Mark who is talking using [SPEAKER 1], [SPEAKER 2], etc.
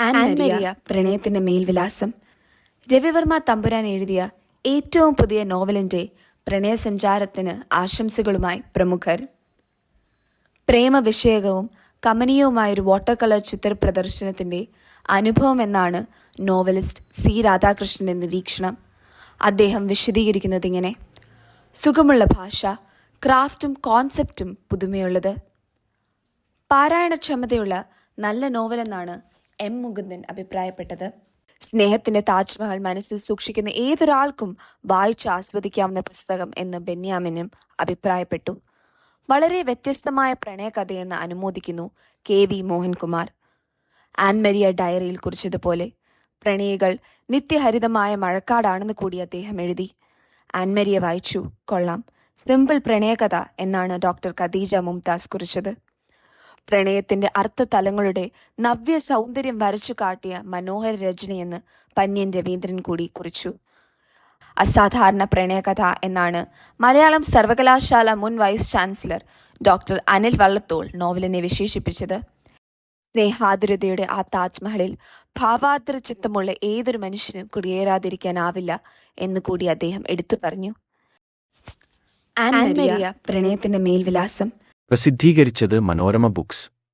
[SPEAKER 1] An Maria പ്രണയത്തിന്റെ മേൽവിലാസം. രവിവർമ്മ തമ്പുരാൻ എഴുതിയ ഏറ്റവും പുതിയ നോവലിന്റെ പ്രണയസഞ്ചാരത്തിന് ആശംസകളുമായി പ്രമുഖർ. പ്രേമവിഷയകവും കമനീയവുമായൊരു വാട്ടർ കളർ ചിത്ര പ്രദർശനത്തിന്റെ അനുഭവം എന്നാണ് നോവലിസ്റ്റ് സി രാധാകൃഷ്ണന്റെ നിരീക്ഷണം അദ്ദേഹം വിശദീകരിക്കുന്നത് ഇങ്ങനെ. സുഖമുള്ള ഭാഷ ക്രാഫ്റ്റും കോൺസെപ്റ്റും പുതുമയുള്ളത്. പാരായണക്ഷമതയുള്ള നല്ല നോവലെന്നാണ് എം മുകുന്ദൻ അഭിപ്രായപ്പെട്ടത്. സ്നേഹത്തിന്റെ താജ്മഹൽ മനസ്സിൽ സൂക്ഷിക്കുന്ന ഏതൊരാൾക്കും വായിച്ച് ആസ്വദിക്കാവുന്ന പുസ്തകം എന്ന് ബെന്യാമിനും അഭിപ്രായപ്പെട്ടു. വളരെ വ്യത്യസ്തമായ പ്രണയകഥയെന്ന് അനുമോദിക്കുന്നു കെ വി മോഹൻകുമാർ. ആൻമരിയ ഡയറിയിൽ കുറിച്ചതുപോലെ പ്രണയികൾ നിത്യഹരിതമായ മഴക്കാടാണെന്ന് കൂടി അദ്ദേഹം എഴുതി. ആൻമരിയ വായിച്ചു കൊള്ളാം. സിമ്പിൾ പ്രണയകഥ എന്നാണ് ഡോക്ടർ ഖദീജ മുംതാസ് കുറിച്ചത്. പ്രണയത്തിന്റെ അർത്ഥതലങ്ങളുടെ നവ്യ സൗന്ദര്യം വരച്ചു കാട്ടിയ മനോഹര രചനയെന്ന് പന്യൻ രവീന്ദ്രൻ കൂടി കുറിച്ചു. അസാധാരണ പ്രണയകഥ എന്നാണ് മലയാളം സർവകലാശാല മുൻ vice chancellor doctor Anil Vallathol നോവലിനെ വിശേഷിപ്പിച്ചത്. സ്നേഹാതുരതയുടെ ആ താജ്മഹലിൽ ഭാവാദ്ര ചിത്തമുള്ള ഏതൊരു മനുഷ്യനും കുടിയേറാതിരിക്കാനാവില്ല എന്ന് കൂടി അദ്ദേഹം എടുത്തു പറഞ്ഞു. ആൻ മരിയ പ്രണയത്തിന്റെ മേൽവിലാസം
[SPEAKER 2] പ്രസിദ്ധീകരിച്ചത് മനോരമ ബുക്സ്.